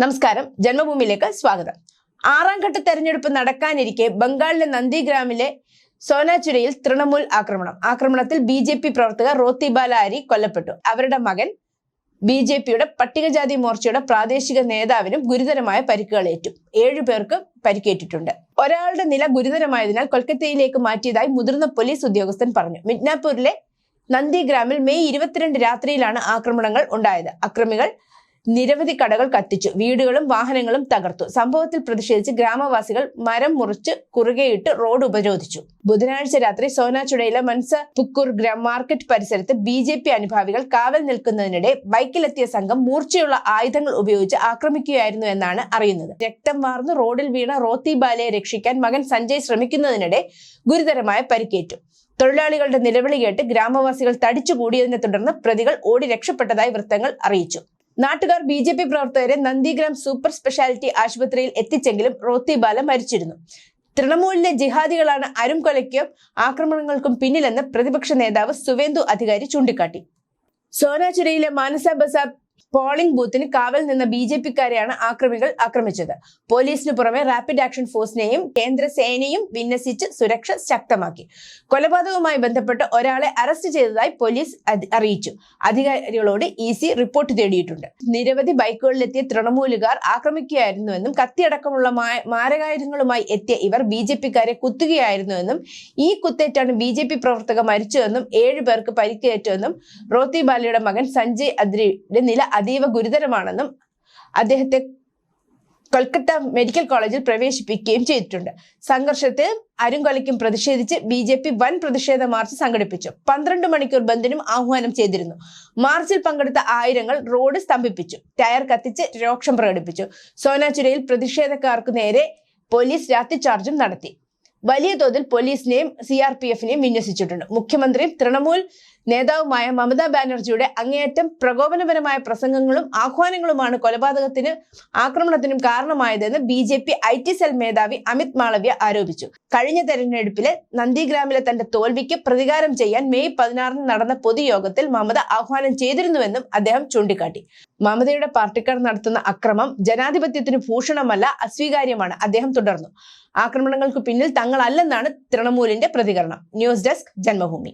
നമസ്കാരം. ജന്മഭൂമിയിലേക്ക് സ്വാഗതം. ആറാം ഘട്ട തെരഞ്ഞെടുപ്പ് നടക്കാനിരിക്കെ ബംഗാളിലെ നന്ദിഗ്രാമിലെ സോനാചുരയിൽ തൃണമൂൽ ആക്രമണം. ആക്രമണത്തിൽ ബി ജെ പി പ്രവർത്തകർ റോത്തിബാല അരി കൊല്ലപ്പെട്ടു. അവരുടെ മകൻ ബി ജെ പിയുടെ പട്ടികജാതി മോർച്ചയുടെ പ്രാദേശിക നേതാവിനും ഗുരുതരമായ പരിക്കുകളേറ്റു ഏഴു പേർക്ക് പരിക്കേറ്റിട്ടുണ്ട്. ഒരാളുടെ നില ഗുരുതരമായതിനാൽ കൊൽക്കത്തയിലേക്ക് മാറ്റിയതായി മുതിർന്ന പോലീസ് ഉദ്യോഗസ്ഥൻ പറഞ്ഞു. മിഡ്നാപൂരിലെ നന്ദിഗ്രാമിൽ മെയ് ഇരുപത്തിരണ്ട് രാത്രിയിലാണ് ആക്രമണങ്ങൾ ഉണ്ടായത്. അക്രമികൾ നിരവധി കടകൾ കത്തിച്ചു. വീടുകളും വാഹനങ്ങളും തകർത്തു. സംഭവത്തിൽ പ്രതിഷേധിച്ച് ഗ്രാമവാസികൾ മരം മുറിച്ച് കുറുകെയിട്ട് റോഡ് ഉപരോധിച്ചു. ബുധനാഴ്ച രാത്രി സോനാചുടയിലെ മൻസ പുക്കൂർ മാർക്കറ്റ് പരിസരത്ത് ബി ജെ പി അനുഭാവികൾ കാവൽ നിൽക്കുന്നതിനിടെ ബൈക്കിലെത്തിയ സംഘം മൂർച്ചയുള്ള ആയുധങ്ങൾ ഉപയോഗിച്ച് ആക്രമിക്കുകയായിരുന്നു എന്നാണ് അറിയുന്നത്. രക്തം വാർന്ന് റോഡിൽ വീണ റോത്തി ബാലയെ രക്ഷിക്കാൻ മകൻ സഞ്ജയ് ശ്രമിക്കുന്നതിനിടെ ഗുരുതരമായ പരിക്കേറ്റു. തൊഴിലാളികളുടെ നിലവിളി കേട്ട് ഗ്രാമവാസികൾ തടിച്ചുകൂടിയതിനെ തുടർന്ന് പ്രതികൾ ഓടി രക്ഷപ്പെട്ടതായി വൃത്തങ്ങൾ അറിയിച്ചു. നാട്ടുകാർ ബി ജെ പി പ്രവർത്തകരെ നന്ദിഗ്രാം സൂപ്പർ സ്പെഷ്യാലിറ്റി ആശുപത്രിയിൽ എത്തിച്ചെങ്കിലും റോത്തി ബാല മരിച്ചിരുന്നു. തൃണമൂലിലെ ജിഹാദികളാണ് അരും കൊലയ്ക്കും ആക്രമണങ്ങൾക്കും പിന്നിലെന്ന് പ്രതിപക്ഷ നേതാവ് സുവേന്ദു അധികാരി ചൂണ്ടിക്കാട്ടി. സോനാചുരയിലെ മാനസ ബസാർ പോളിംഗ് ബൂത്തിന് കാവൽ നിന്ന ബി ജെ പിക്കാരെയാണ് ആക്രമികൾ ആക്രമിച്ചത്. പോലീസിന് പുറമെ റാപ്പിഡ് ആക്ഷൻ ഫോഴ്സിനെയും കേന്ദ്ര സേനയും വിന്യസിച്ച് സുരക്ഷ ശക്തമാക്കി. കൊലപാതകവുമായി ബന്ധപ്പെട്ട് ഒരാളെ അറസ്റ്റ് ചെയ്തതായി പോലീസ് അറിയിച്ചു. അധികാരികളോട് ഇ സി റിപ്പോർട്ട് തേടിയിട്ടുണ്ട്. നിരവധി ബൈക്കുകളിലെത്തിയ തൃണമൂലുകാർ ആക്രമിക്കുകയായിരുന്നുവെന്നും കത്തിയടക്കമുള്ള മാരകായുധങ്ങളുമായി എത്തിയ ഇവർ ബി ജെ പിക്കാരെ കുത്തുകയായിരുന്നുവെന്നും ഈ കുത്തേറ്റാണ് ബി ജെ പി പ്രവർത്തക മരിച്ചതെന്നും ഏഴു പേർക്ക് പരിക്കേറ്റുവെന്നും റോത്തി ബാലയുടെ മകൻ സഞ്ജയ് അദ്രിയുടെ നില അതീവ ഗുരുതരമാണെന്നും അദ്ദേഹത്തെ കൊൽക്കത്ത മെഡിക്കൽ കോളേജിൽ പ്രവേശിപ്പിക്കുകയും ചെയ്തിട്ടുണ്ട്. സംഘർഷത്തിൽ അരുംകൊലയ്ക്കും പ്രതിഷേധിച്ച് ബി ജെ പി വൻ പ്രതിഷേധ മാർച്ച് സംഘടിപ്പിച്ചു. പന്ത്രണ്ട് മണിക്കൂർ ബന്ദിനും ആഹ്വാനം ചെയ്തിരുന്നു. മാർച്ചിൽ പങ്കെടുത്ത ആയിരങ്ങൾ റോഡ് സ്തംഭിപ്പിച്ചു. ടയർ കത്തിച്ച് രോക്ഷം പ്രകടിപ്പിച്ചു. സോനാചുരയിൽ പ്രതിഷേധക്കാർക്ക് നേരെ പോലീസ് രാത്രി ചാർജും നടത്തി. വലിയ തോതിൽ പോലീസിനെയും സി ആർ പി എഫിനെയും വിന്യസിച്ചിട്ടുണ്ട്. മുഖ്യമന്ത്രിയും തൃണമൂൽ നേതാവുമായ മമതാ ബാനർജിയുടെ അങ്ങേയറ്റം പ്രകോപനപരമായ പ്രസംഗങ്ങളും ആഹ്വാനങ്ങളുമാണ് കൊലപാതകത്തിന് ആക്രമണത്തിനും കാരണമായതെന്ന് B J P I T cell മേധാവി അമിത് മാളവ്യ ആരോപിച്ചു. കഴിഞ്ഞ തെരഞ്ഞെടുപ്പിലെ നന്ദിഗ്രാമിലെ തന്റെ തോൽവിക്ക് പ്രതികാരം ചെയ്യാൻ മെയ് പതിനാറിന് നടന്ന പൊതുയോഗത്തിൽ മമത ആഹ്വാനം ചെയ്തിരുന്നുവെന്നും അദ്ദേഹം ചൂണ്ടിക്കാട്ടി. മമതയുടെ പാർട്ടിക്കാർ നടത്തുന്ന അക്രമം ജനാധിപത്യത്തിന് ഭൂഷണമല്ല അസ്വീകാര്യമാണ്. അദ്ദേഹം തുടർന്നു. ആക്രമണങ്ങൾക്ക് പിന്നിൽ തങ്ങളല്ലെന്നാണ് തൃണമൂലിന്റെ പ്രതികരണം. News desk Janmabhumi.